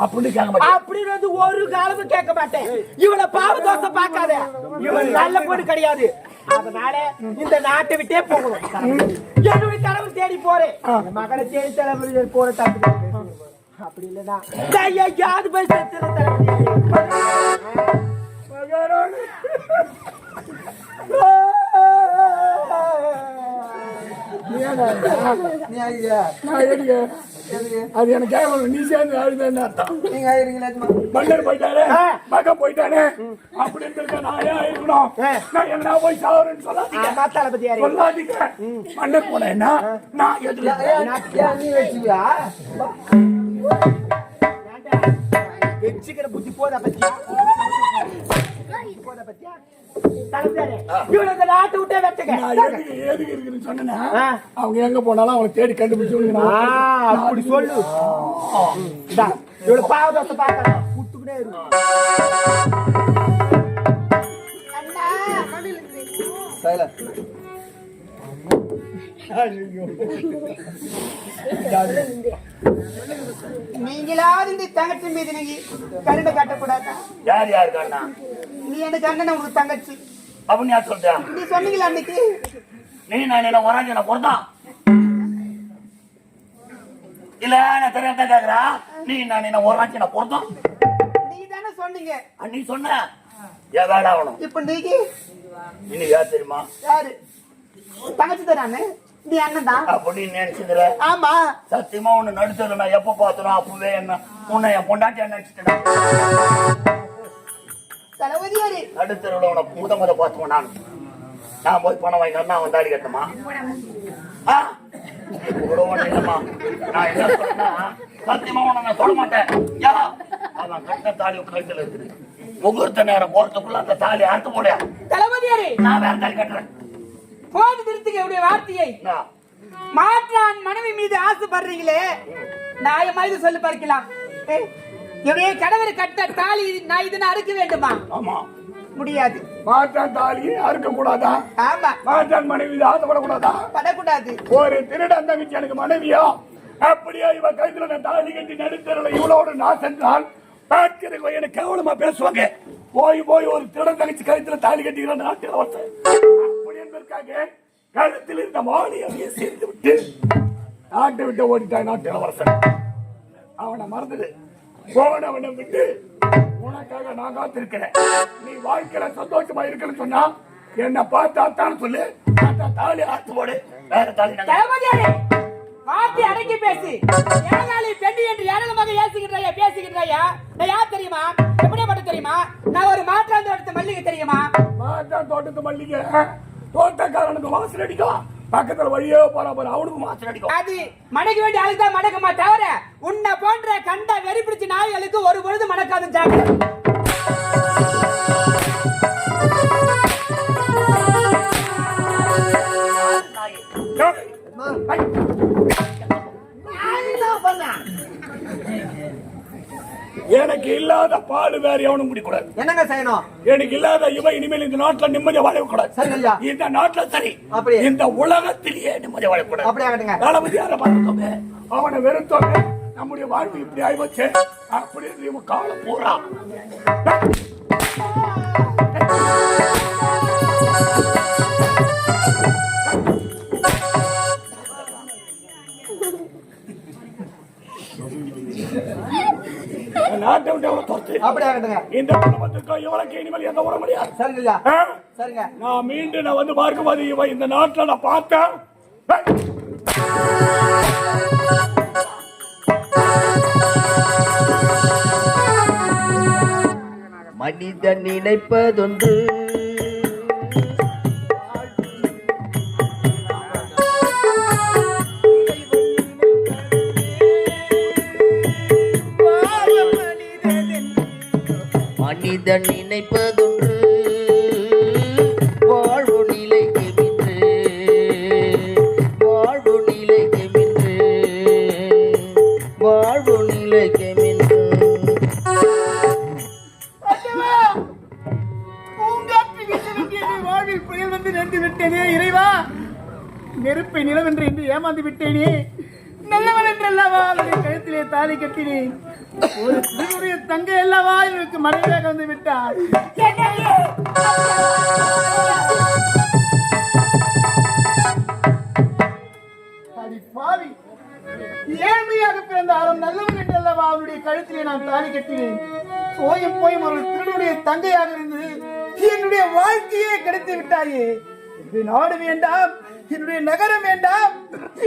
அப்படின்னு கேட்க மாட்டேன் அப்படின்னு வந்து ஒரு காலமும் கேட்க மாட்டேன் இவள பாவ தோசை பார்க்காத இவன் நல்ல பொண்ணு கிடையாது அதனால இந்த நாட்டை விட்டே போகணும் என்னுடைய தலைவர் தேடி போறேன் மகனை தேடி தலைவர் போற தப்பு அப்படி இல்லைன்னா கையா யாது போய் செத்துல நான் எதுக்கு? அது எனக்கு கேட்கணும் நீ சேர்ந்து அழுதுன்னு அர்த்தம்? நீங்க ஆயிருங்களா மன்னர் போயிட்டாரு? மகன் போயிட்டானே? அப்படின்னு இருக்க நான் ஏன் இருக்கணும் நான் என்ன போய் சாவரேன்னு சொல்லாதீங்க. ஆமா தளபதியாரே சொல்லாதீங்க. மன்னர் போனேன்னா நான் எதுல வச்சுக்கிற புத்தி போதா பத்தியா போதா பத்தியா தளபதியாரே இவனை இந்த நாட்டை விட்டே வெட்டுங்க. எதுக்கு இருக்குன்னு. அவங்க எங்க போனாலும் அவங்க தேடி கண்டுபிடிச்சு அப்படி சொல்லு. இருக்கும் நீங்களாவது இந்த தங்கச்சி மீது நீங்க கருணை காட்டக்கூடாதா? யார் யார் கண்ணா? நீ எனக்கு அண்ணன் உனக்கு தங்கச்சி. அப்படின்னு யார் சொல்றா நீ சொன்னீங்களா அன்னைக்கு? நீ நான் என்ன வராங்க நான் பொறுத்தான் இல்ல நான் தெரியாத கேக்குறா. நீ நான் என்ன வராங்க நான் பொறுத்தான் நீ தானே சொன்னீங்க நீ சொன்ன. வேலை ஆகணும்? இப்ப நீங்க இனி யார் தெரியுமா? யாரு? தங்கச்சி தானே? நீ அண்ணன் தான் அப்படின்னு நினைச்சதுல. ஆமா. சத்தியமா உன்னை நான் எப்ப பார்த்தனோ அப்பவே என்ன உன்னை என் பொண்டாட்டியா நினைச்சிட்டேன்? தளபதியாரு. நடுத்தருவில் உனக்கு முத முத பார்த்துவோம் நான். நான் போய் பணம் வாங்கி நான் வந்து தாடி கட்டுமா கூட இல்லம்மா. நான் என்ன சத்தியமா உன்னை நான் தொட மாட்டேன். யா. அவன் கட்ட தாலி உன் கழுத்துல இருக்குது. முகூர்த்த நேரம் போறதுக்குள்ள அந்த தாலி அறுத்து போட. தளபதியாரு. நான் வேற தாலி கட்டுறேன். போது நிறுத்துங்க உடைய வார்த்தையை மாற்றான் மனைவி மீது ஆசைப்படுறீங்களே? நியாயமா இது சொல்லி பார்க்கலாம். ஏய், என்னுடைய கணவர் கட்ட தாலி நான் இதனை அறுக்க வேண்டுமா? ஆமா. முடியாது. மாற்றான் தாலி அறுக்க கூடாதா ஆமா. மாற்றான் மனைவி ஆசைப்படக்கூடாதா? படக்கூடாது. ஒரு திருடன் தங்கச்சி எனக்கு மனைவியா? அப்படியே இவ கைத்துல நான் தாலி கட்டி நடுத்தரில் இவளோடு நான் சென்றால் பார்க்கிறவங்க எனக்கு கேவலமா பேசுவாங்க. போய் போய் ஒரு திருடன் தங்கச்சி கழுத்துல தாலி கட்டிக்கிற நாட்டில் ஒருத்தன் என்பதற்காக கழுத்தில் இருந்த அப்படியே சேர்த்து விட்டு நாட்டை விட்டு ஓடிட்டான் நாட்டு இளவரசன். அவனை மறந்தது போனவனை விட்டு உனக்காக நான் காத்திருக்கிறேன். நீ வாழ்க்கையில சந்தோஷமா இருக்கணும்னு சொன்னா என்ன பார்த்தா தான் சொல்லு. தாலி ஆத்து போடு. வேற தாலி வார்த்தை அடக்கி பேசு. ஏகாலி பெண்ணு என்று ஏராளமாக ஏசுகின்றாயா பேசுகின்றாயா. நான் யார் தெரியுமா? எப்படியாப்பட்ட தெரியுமா? நான் ஒரு மாற்றாந்து எடுத்த மல்லிகை தெரியுமா? மாட்டா தோட்டத்து மல்லிகை. தோட்டக்காரனுக்கு வாசல் அடிக்கும் பக்கத்துல வழியே போற போற அவனுக்கு வாசல் அடிக்கும். அது மடக்க வேண்டிய ஆளுக்கு தான் மடக்குமா தவிர உன்னை போன்ற கண்ட வெறி பிடிச்ச நாய்களுக்கு ஒரு பொழுது மடக்காது ஜாக்கிரதை. எனக்கு இல்லாத பால் வேற எவனும் குடிக்கூடாது. என்னங்க செய்யணும்? எனக்கு இல்லாத இவன் இனிமேல் இந்த நாட்டுல நிம்மதியா வாழக்கூடாது. இந்த நாட்டுல சரி. அப்படி. இந்த உலகத்திலேயே நிம்மதியா வாழக்கூடாது அப்படியே தளபதி யார பார்த்தோமே அவனை வெறுத்தோமே நம்முடைய வாழ்வு இப்படி ஆயிப்போச்சு. அப்படி இருந்து இவன் காலம் பூரா நாட்டை விட்டு அவனை துரத்து. அப்படியே ஆகட்டுங்க. இந்த குடும்பத்துக்கும் இவளுக்கு இனிமேல் எந்த உற முடியாது சரிங்க ஐயா ஆ? சரிங்க. நான் மீண்டும் நான் வந்து பார்க்கும்போது இவன் இந்த நாட்டில் நான் பார்த்தேன். மனிதன் நினைப்பதொன்று மனிதன் நினைப்பதொன்று பாவி. ஏழ்மையாக பிறந்த அறம் நல்லவன் என்றல்லவா அவனுடைய கழுத்திலே நான் தாலி கட்டினேன். போயும் போயும் ஒரு திருடைய தங்கையாக இருந்து என்னுடைய வாழ்க்கையே கிடைத்து விட்டாயே. என்னுடைய நாடு வேண்டாம் என்னுடைய நகரம் வேண்டாம்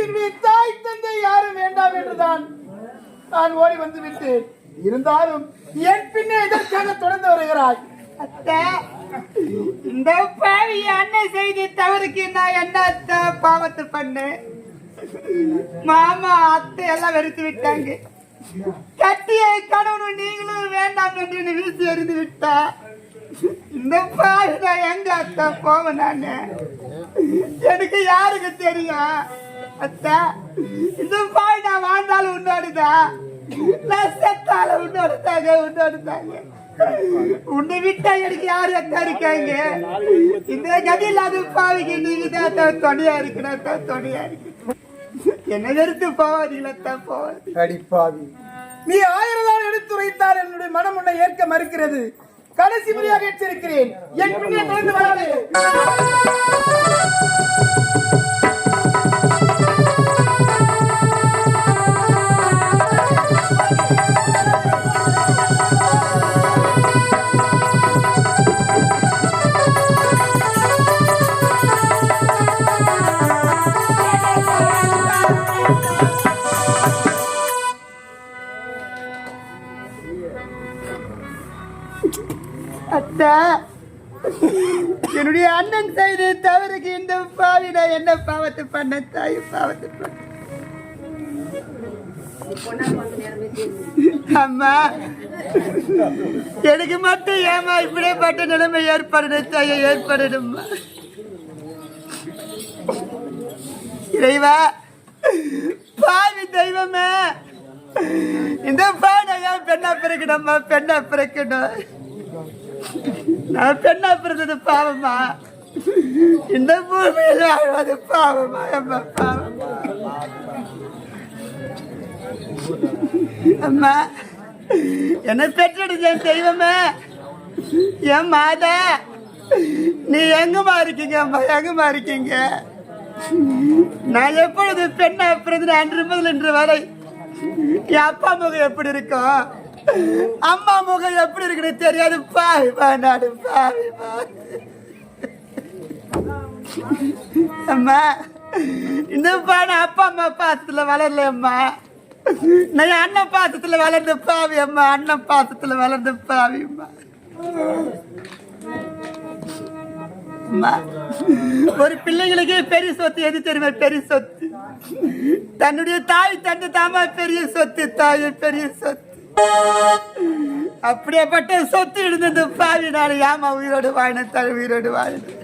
என்னுடைய தாய் தந்தை யாரும் வேண்டாம் என்றுதான் நான் ஓடி வந்து விட்டேன். இருந்தாலும் என் பின்னே இதற்காக தொடர்ந்து வருகிறாய். இந்த பாவி அண்ணன் செய்தி தவறுக்கு நான் என்ன அத்தை பாவத்தை பண்ணேன்? மாமா அத்தை எல்லாம் வெறுத்து விட்டாங்க. கட்டிய கணவன் நீங்களும் வேண்டாம் என்று வீசி எறிந்து விட்டா. இந்த பாவி நான் எங்க அத்தை போவேன் நானு? எனக்கு யாருக்கு தெரியும்? அத்தை இந்த பாய் நான் வாழ்ந்தாலும் உன்னோடுதான் நான் செத்தாலும் உன்னோடுதாங்க உன்னோடுதாங்க. உன்னை விட்டா எனக்கு யாரு அக்கா இருக்காங்க? இந்த கதி இல்லாத பாவிக்கு நீங்க தான் தான் துணையா இருக்கணும் தான் துணையா இருக்கு என்ன வெறுத்து போவாதீங்களா தான் போவாது அடிப்பாவி நீ ஆயிரம் நாள் எடுத்துரைத்தால் என்னுடைய மனம் உன்னை ஏற்க மறுக்கிறது. கடைசி முறையாக எச்சரிக்கிறேன். என் பின்னே தொடர்ந்து வராது அத்தா என்னுடைய அண்ணன் செய்து தவறுக்கு இந்த பாவிட என்ன பாவத்தை பண்ண தாய் பாவத்தை பண்ண? அம்மா எனக்கு மட்டும் ஏமா இப்படிப்பட்ட நிலைமை ஏற்படணும் தாயை ஏற்படணும்மா? இறைவா பாவி தெய்வமே இந்த பாடம் ஏன் பெண்ணா பிறக்கணும்மா பெண்ணா பிறக்கணும். நான் பெண்ணா பிறந்தது பாவமா? இந்த பூமியில் வாழ்வது பாவமா அம்மா பாவமா? அம்மா என்ன பெற்றெடுத்த தெய்வமே என் மாதா. நீ எங்கம்மா இருக்கீங்க அம்மா? எங்கம்மா இருக்கீங்க? நான் எப்பொழுது பெண்ணா பிறந்த அன்று முதல் இன்று வரை என் அப்பா முகம் எப்படி இருக்கும் அம்மா முகம் எப்படி இருக்குன்னு தெரியாது. பாவி நாடு பாவி அம்மா இந்த நான் அப்பா அம்மா பாசத்துல வளரல அம்மா. நான் அண்ணன் பாசத்துல வளர்ந்த பாவி அம்மா. அண்ணன் பாசத்துல வளர்ந்த பாவி அம்மா. ஒரு பிள்ளைங்களுக்கு பெரிய சொத்து எது தெரியுமா? பெரிய சொத்து. தன்னுடைய தாய் தந்து தாமா பெரிய சொத்து தாய் பெரிய சொத்து. அப்படியேப்பட்ட சொத்து இருந்தது. பாவி நான் ஏமா உயிரோடு வாழினேன் தாய் உயிரோடு வாழினேன்.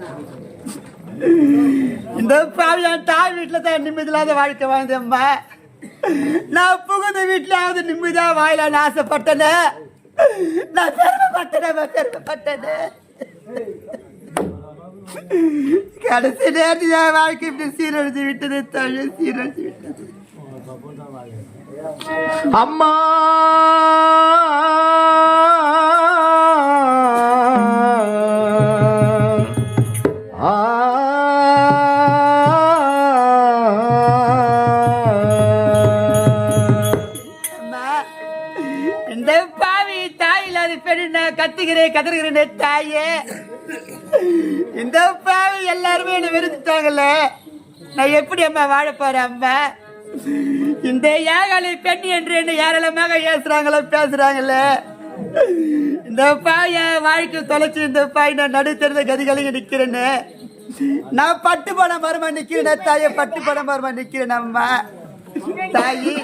இந்த பாவி என் தாய் வீட்டில் தான் நிம்மதி இல்லாத வாழ்க்கை வாழ்ந்தேம்மா நான் புகுந்த வீட்டிலாவது நிம்மதியாக வாழலான்னு ஆசைப்பட்டேன். நான் பெருமைப்பட்டேன் பெருமைப்பட்டேன். கடைசி நேரத்தில் என் வாழ்க்கை இப்படி சீரழிஞ்சு விட்டது தமிழ் சீரழிஞ்சு விட்டது. அம்மா! இந்த பாவி தாயில் அது பெண்ணு கத்துகிறேன் கதறுகிறேன் தாயே. இந்த பாவி எல்லாருமே என்ன வெறுத்துட்டாங்கல்ல. நான் எப்படி அம்மா வாழ போறேன் அம்மா? இந்த ஏகாலை பெண் என்று என்ன ஏராளமாக ஏசுறாங்களோ பேசுறாங்கல்ல இந்த பாய வாழ்க்கை தொலைச்சு இந்த பாய் நான் நடுத்தருந்த கதிகளுக்கு நிக்கிறேன்னு நான் பட்டு போன மருமா நிக்கிறேன் தாயை பட்டு போன மருமா நிக்கிறேன் அம்மா. தாயி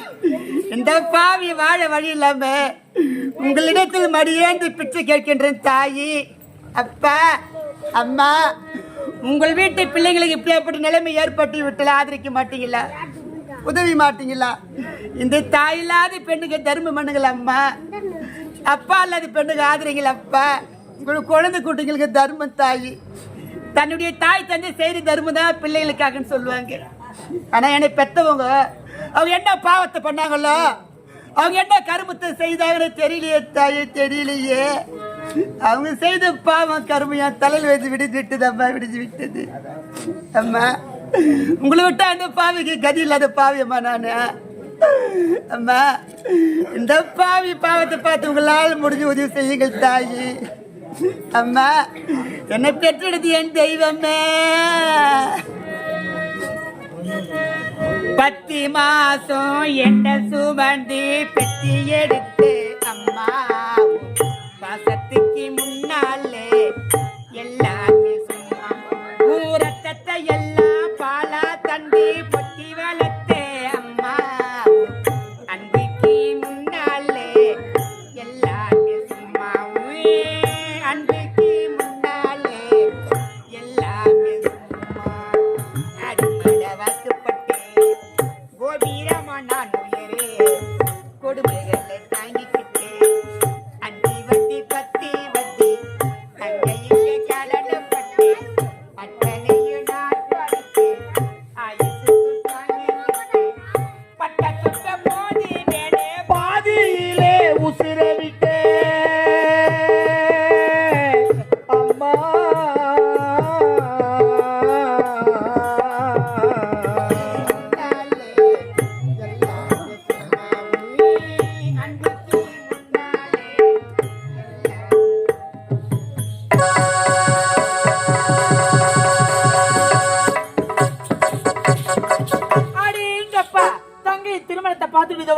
இந்த பாவி வாழ வழி இல்லாம உங்களிடத்தில் மடியேந்து பிச்சை கேட்கின்றேன் தாயி. அப்பா அம்மா உங்கள் வீட்டு பிள்ளைங்களுக்கு இப்படியாப்பட்ட நிலைமை ஏற்பட்டு விட்டல ஆதரிக்க மாட்டீங்களா? உதவி மாட்டீங்களா? இந்த தாய் இல்லாத பெண்ணுக்கு தர்மம் பண்ணுங்களா அம்மா. அப்பா இல்லாத பெண்ணுக்கு ஆதரிங்களா அப்பா. உங்களுக்கு குழந்தை குட்டிங்களுக்கு தர்மம் தாய். தன்னுடைய தாய் தந்தை செய்தி தர்மம் தான் பிள்ளைகளுக்காகன்னு சொல்லுவாங்க. ஆனால் என்னை பெற்றவங்க அவங்க என்ன பாவத்தை பண்ணாங்களோ அவங்க என்ன கருமத்தை செய்தாங்கன்னு தெரியலையே தாயே தெரியலையே. அவங்க செய்த பாவம் கருமையா தலையில் வைத்து விடுத்து விட்டது அம்மா விடுத்து விட்டது. அம்மா உங்களை விட்டா அந்த பாவிக்கு கதி இல்லாத பாவியம்மா நானு. அம்மா இந்த பாவி பாவத்தை பார்த்து உங்களால் முடிஞ்ச உதவி செய்யுங்கள் தாயி. அம்மா என்னை பெற்றெடுத்து என் தெய்வமே. பத்தி மாசம் என்ன சுமந்தி பெட்டி எடுத்து அம்மா பாசத்துக்கு முன்னாலே எல்லாமே சும்மா. ஊரத்தத்தை எல்லாம் பாலா தண்டி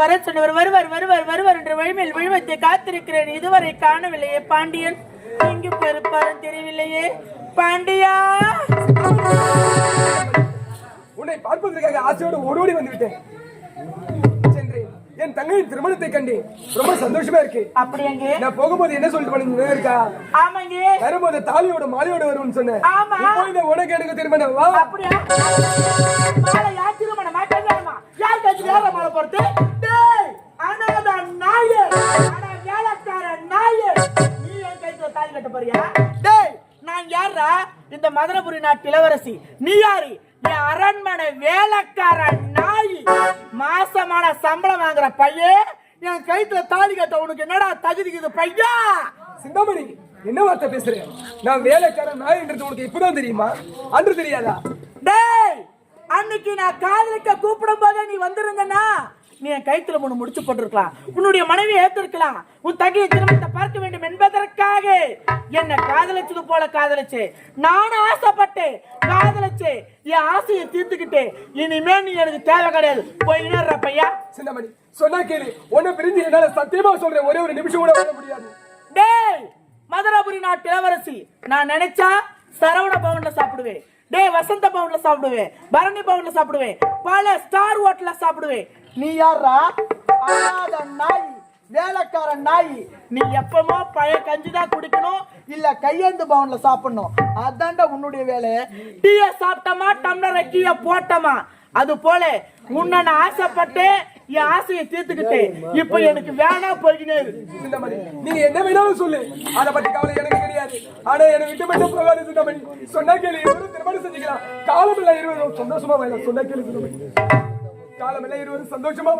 பார்த்துட்டு இதோ வர சொன்னவர் வருவார் வருவார் வருவார் என்ற வழிமேல் விழுவத்தை காத்திருக்கிறேன். இதுவரை காணவில்லையே பாண்டியன். எங்கு பெருப்பாரும் தெரியவில்லையே. பாண்டியா! உன்னை பார்ப்பதற்காக ஆசையோடு ஓடோடி வந்து விட்டேன் சென்றேன். என் தங்கையின் திருமணத்தை கண்டேன். ரொம்ப சந்தோஷமா இருக்கு. அப்படி அங்கே? நான் போகும்போது என்ன சொல்லிட்டு போனீங்க இருக்கா? ஆமாங்க வரும்போது தாலியோட மாலையோட வரும்னு சொன்னேன். ஆமா. உனக்கு எனக்கு திருமணம். வா. அப்படியா? மாலை மாட்டேங்கிறாமா வேற மாலை போறது டேய் அனாத நாயே அட வேலைக்கார நாயே நீ என் கைத்துல தாலி கட்ட போறியா? டேய் நான் யாரா இந்த மதுரபுரி நாட்டு இளவரசி. நீ யாரு? என் அரண்மனை வேலைக்கார நாய். மாசமான சம்பளம் வாங்குற பையன் என் கைத்துல தாலி கட்ட உனக்கு என்னடா தகுதிக்குது பையா? சிந்தாமணி என்ன வார்த்தை பேசுறேன் நான் வேலைக்காரன் நாயன்றது உனக்கு இப்பதான் தெரியுமா? அன்று தெரியாதா? டேய் அன்னைக்கு நான் காதலிக்க கூப்பிடும் போதே நீ வந்திருந்தனா நீ என் கைத்துல ஒண்ணு முடிச்சு போட்டிருக்கலாம். உன்னுடைய மனைவி ஏத்திருக்கலாம். உன் தகையை திருமணத்தை பார்க்க வேண்டும் என்பதற்காக என்ன காதலிச்சது போல காதலிச்சு. நானும் ஆசைப்பட்டேன். காதலிச்சு. என் ஆசையை தீர்த்துக்கிட்டு. இனிமே நீ எனக்கு தேவை கிடையாது. போய் நேர்ற பையா. சிந்தாமணி சொன்னா கேளு. உன்னை பிரிஞ்சு என்னால சத்தியமா சொல்றேன். ஒரே ஒரு நிமிஷம் கூட வாழ முடியாது. டேய் மதுராபுரி நாட்டு இளவரசி. நான் நினைச்சா சரவண பவன்ல சாப்பிடுவேன். டேய் வசந்த பவன்ல சாப்பிடுவேன். பரணி பவன்ல சாப்பிடுவேன். பல ஸ்டார் ஹோட்டல்ல சாப்பிடுவேன். நீ யாரா அனாத நாய் வேலைக்கார நாய். நீ எப்பமோ பழைய கஞ்சி தான் குடிக்கணும் இல்ல கையேந்து பவன்ல சாப்பிடணும். அதான்டா உன்னுடைய வேலை. டீய சாப்பிட்டமா டம்ளரை கீழே போட்டமா? அது போல உன்னை நான் ஆசைப்பட்டு என் ஆசையை தீர்த்துக்கிட்டேன். இப்ப எனக்கு வேணா போய்கினே இரு. சிந்தாமணி நீங்க என்ன வேணாலும் சொல்லு. அத பத்தி கவலை எனக்கு கிடையாது. ஆனா என்னை விட்டு மட்டும் போகாது சிந்தாமணி சொன்னா கேளு இருவரும் திருமணம் செஞ்சுக்கலாம். காலம் இல்ல இருவரும் சந்தோஷமா வாழலாம். சொன்னா கேளு சிந்தாமணி காலம் இல்ல இருவரும் சந்தோஷமா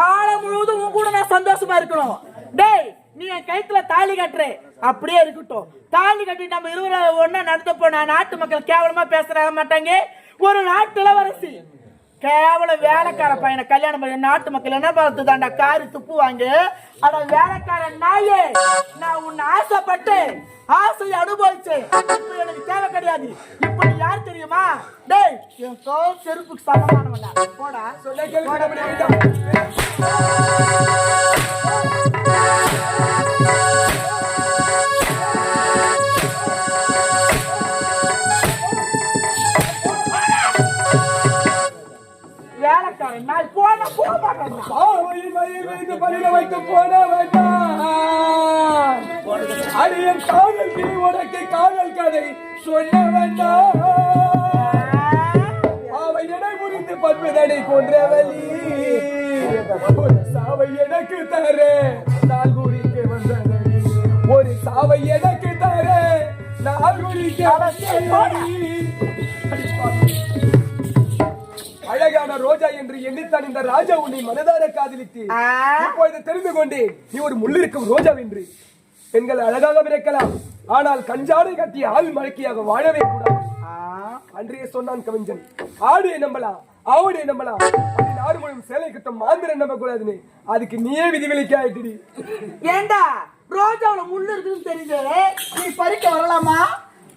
காலம் முழுவதும் உன் கூட நான் சந்தோஷமா இருக்கணும். டேய் நீ என் கைத்துல தாலி கட்டுற. அப்படியே இருக்கட்டும். தாலி கட்டி நம்ம இருவரும் ஒண்ணா நடந்து போனா நாட்டு மக்கள் கேவலமா பேசுற மாட்டாங்க. ஒரு நாட்டு இளவரசி. கேவல வேலைக்கார பையனை கல்யாணம் பண்ணி நாட்டு மக்கள் என்ன பார்த்து தாண்டா காரி துப்புவாங்க அட வேலைக்கார நாயே நான் உன்னை ஆசைப்பட்டு ஆசையை அனுபவிச்சேன். இப்ப எனக்கு தேவை கிடையாது. இப்ப நீ யார் தெரியுமா? டேய் என் சோ செருப்புக்கு சமமானவன் போடா. சொன்னா கேளு வேலைக்காரன் நான் போன போக மாட்டேன் பாவையில் மயில் வைத்து போன வேண்டாம் அடியன் காதல் நீ உனக்கு காதல் கதை சொல்ல வேண்டாம். அவை எடை முறிந்து பண்பதடை கொன்றவழி ஒரு சாவை எனக்கு தர நாள் குறிக்க வந்ததடி ஒரு சாவை எனக்கு தர நாள் குறிக்க அழகான ரோஜா என்று எண்ணித்தான் இந்த ராஜா உன்னை மனதார காதலித்து ஆ. இப்பொழுது தெரிந்து கொண்டேன் நீ ஒரு முள்ளிருக்கும் ரோஜா என்று பெண்கள் அழகாக பிறக்கலாம் ஆனால் கஞ்சாடை கட்டிய ஆள் மடக்கியாக வாழவே கூடாது. அன்றைய சொன்னான் கவிஞன் ஆடு நம்பலாம் ஆவடு நம்பலாம் ஆறு மூலம் சேலை கட்டும் மாந்திரம் நம்ப கூடாதுன்னு அதுக்கு நீயே விதிவிலக்கி ஆயிட்டுடி. ஏண்டா ரோஜாவுல முள்ளு இருக்குன்னு தெரியுது. நீ பறிக்க வரலாமா?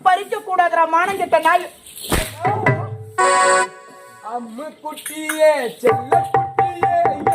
பறிக்க கூடாதுடா மானம் கெட்ட நாய். அம்மு குட்டியே செல்ல குட்டியே எங்க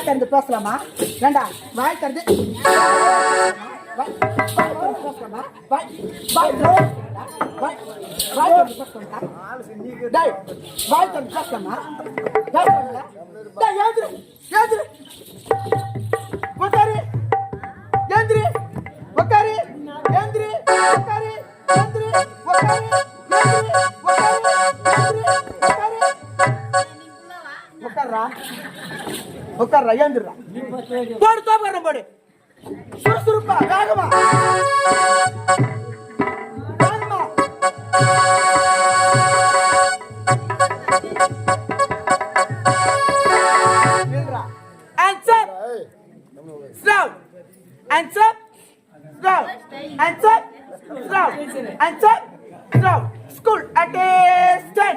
வாய் திறந்து பேசலாமா? ஏண்டா வாய் திறந்து வாய் திறந்து பேசலாமா ஏந்திரு ஏந்திரு உட்காரு ஏந்திரு உட்காரு ஏந்திரு உட்காரு ஏந்திரு உட்காரு ஏந்திரு உட்காரு ஏந்திரு உட்காரு உட்கார்றா ஏந்துடுறா போடு தோப்புறேன் போடு சுறுசுறுப்பா வேகமா வேகமா நில்றா. Hands up. Slow. Hands up. Slow. Hands up. Slow. Hands up. Slow. School attested.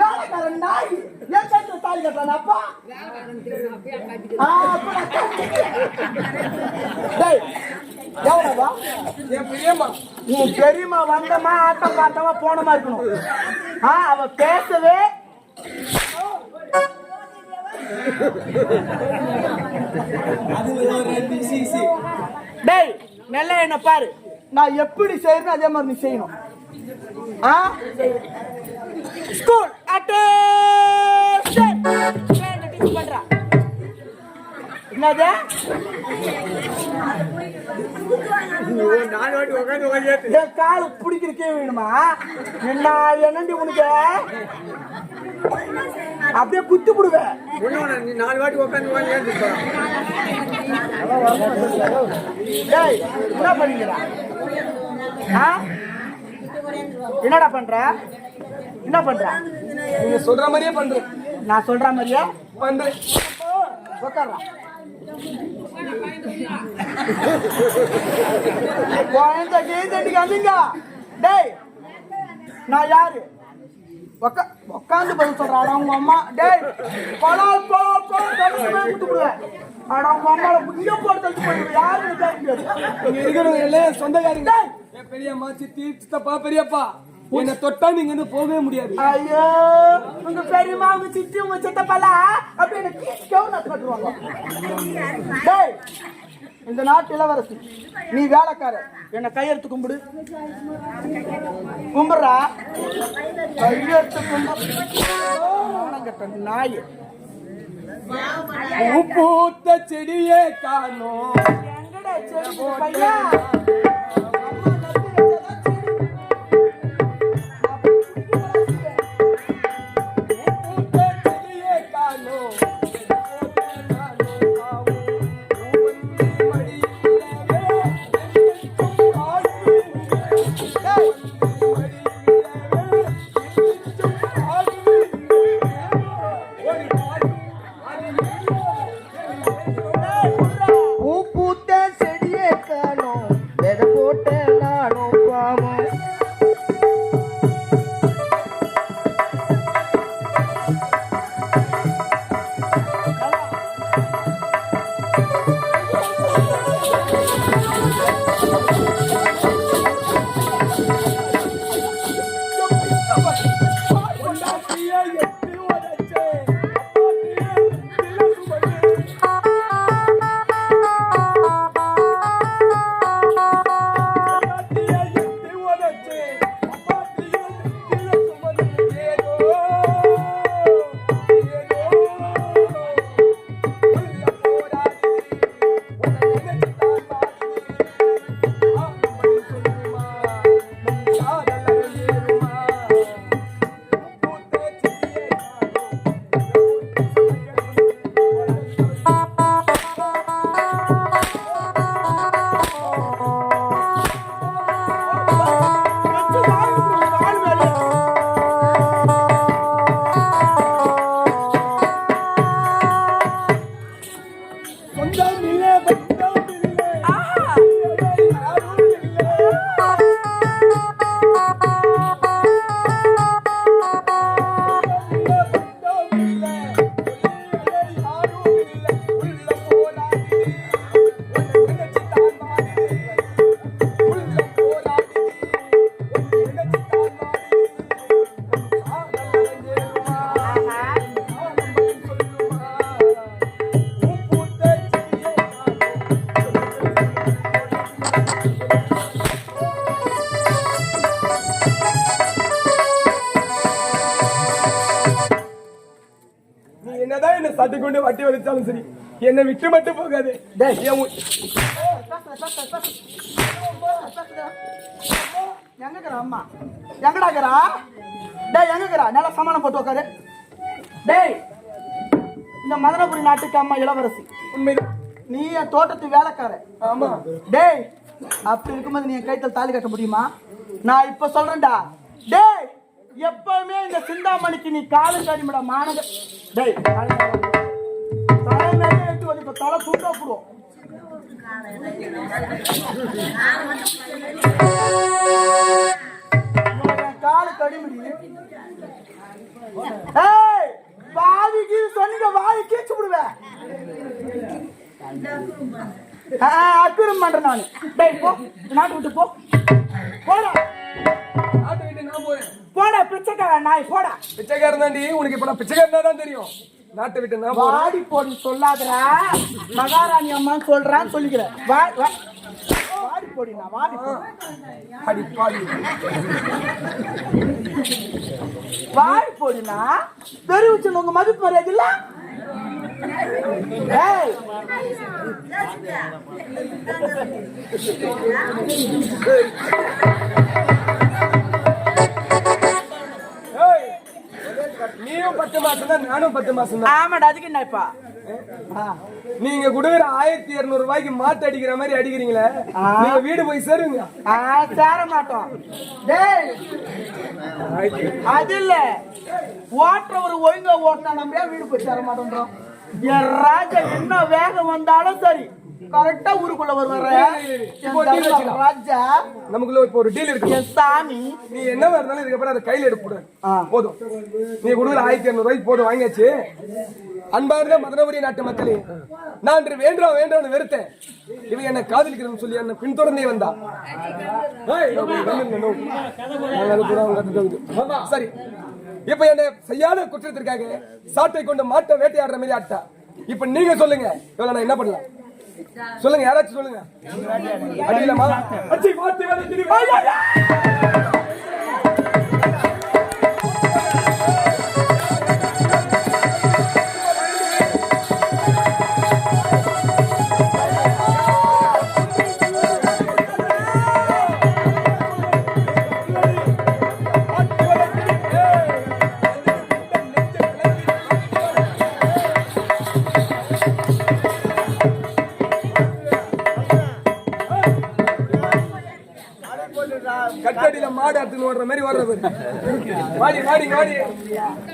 வேலைக்காரன் நாய் என் கைத்துல தாலி கட்டுறான் அப்பா எவ்வளவா? என் பிரியமா உன் பெரியம்மா வந்தமா ஆட்டம் பார்த்தமா போனமா இருக்கணும். ஆ அவ பேசவே டேய் நல்ல என்ன பாரு. நான் எப்படி செய்யணும் அதே மாதிரி நீ செய்யணும். ஸ்கூல் என்னது? என் பிடிக்கிறக்கே வேணுமா? என்ன என்னண்டி உனக்கு? அப்படியே குத்து விடுவேன் டேய் என்ன பண்ணீங்கடா என்னடா பண்ற? என்ன பண்ற? நீங்க சொல்ற மாதிரியே பண்றேன். நான் சொல்ற மாதிரியே? பண்றேன். உட்கார்றா குழந்தை கீழ்த்தட்டிக்கு வந்தீங்க டேய் நான் யாரு? உக்கா உட்காந்து பதில் சொல்றாடா உங்க அம்மா டேய் பலால் போ போ தடுச்சுமே விட்டு விடுவேன் ஆனா உங்க அம்மாவை இங்க போட்டு யாரு இருக்கிறவங்க எல்லாம் சொந்தக்காரங்க. பெரியம்மா சித்தி சித்தப்பா பெரியப்பா என்ன தொட்டா நீங்க போகவே முடியாது. ஐயோ உங்க பெரியம்மா உங்க சித்தி உங்க சித்தப்பாலா? அப்படி என்ன கவுன கட்டுவாங்க டேய் இந்த நாட்டு இளவரசி நீ வேலைக்கார என்ன கையெழுத்து கும்பிடு. கும்பிடுறா? கையெழுத்து கும்பிடு. நாய். பூத்த செடியே காணோம். எங்கடா செடி பையா? என்னதான் என்ன சட்டி கொண்டு வட்டி வலிச்சாலும் சரி என்னை விட்டு மட்டும் போகாது. எங்கடா அம்மா? எங்கடாக்கிறா? டேய் எங்கக்கிறா? நல்லா சமாளம் போட்டு உட்காரு டேய் இந்த மதுரபுரி நாட்டுக்கு அம்மா இளவரசி. உண்மை நீ என் தோட்டத்து வேலைக்கார ஆமா. டேய் அப்படி இருக்கும்போது நீ என் தாலி கட்ட முடியுமா? நான் இப்ப சொல்றேன்டா. டேய் எப்பவுமே இந்த சிந்தாமணிக்கு நீ காலம் கடிமட மானக டேய் தலை மேலே எட்டு வந்து இப்ப தலை சூட்டா போடுவோம் காலு கடிமடி. ஏய் பாவிக்கு சொன்னீங்க வாய் கீச்சு விடுவேன். அக்குறம் பண்றேன் நானு. டேய் போ. நாட்டு விட்டு போ. போடா. நாட்டை விட்டு நான் போறேன். போடா பிச்சைக்கார நாய் போடா. பிச்சைக்காரன் தாண்டி உனக்கு இப்ப நான் பிச்சைக்காரனா தான் தெரியும். நாட்டை விட்டு நான் வாடி போடி சொல்லாதடா. மகாராணி அம்மான்னு சொல்றான்னு சொல்லிக்கிறேன். வா வா. வாடி போடி நான் வாடி போடி. அடி பாடி வாடி போடினா தெரிவிச்சு உங்க மதிப்பு ஏய், நீயும் பத்து மாசம் தான் நானும் பத்து மாசம் தான் ஆமாடா அதுக்கு என்ன இப்ப? ஆ. நீங்க கொடுக்குற ஆயிரத்தி இருநூறு ரூபாய்க்கு மாட்டு அடிக்கிற மாதிரி அடிக்கிறீங்களே. நீங்க வீடு போய் சேருங்க. சேர மாட்டோம். டேய் அது இல்ல. ஓட்டுறவர் ஒழுங்கா ஓட்டினா ஏன் வீடு போய் சேர மாட்டோன்றோம்? என் ராஜா என்ன வேகம் வந்தாலும் சரி கரெக்டா ஊருக்குள்ள வருவாரு. இப்போ டீல் வச்சுக்கலாம். ராஜா நமக்குள்ள இப்போ ஒரு டீல் இருக்கு. சாமி. நீ என்ன இருந்தாலும் இதுக்கப்புறம் அதை கையில எடுக்க. போதும். நீ கொடுக்குற ஆயிரத்தி இருநூறு ரூபாய்க்கு போதும் வாங்கியாச்சு. அன்பார்ந்த மதுரபுரி நாட்டு மக்களே நான் இன்று வேண்டாம் வேண்டாம்னு வெறுத்தேன். இவன் என்ன காதலிக்கிறேன்னு சொல்லி என்ன பின்தொடர்ந்தே வந்தா. சரி. இப்ப என்ன செய்யாத குற்றத்திற்காக சாட்டை கொண்டு மாட்டை வேட்டையாடுற மாதிரி ஆட்டா. இப்ப நீங்க சொல்லுங்க. இவளை நான் என்ன பண்ணலாம்? சொல்லுங்க யாராச்சும் சொல்லுங்க. அடிக்கலாமா அச்சி மாட்டு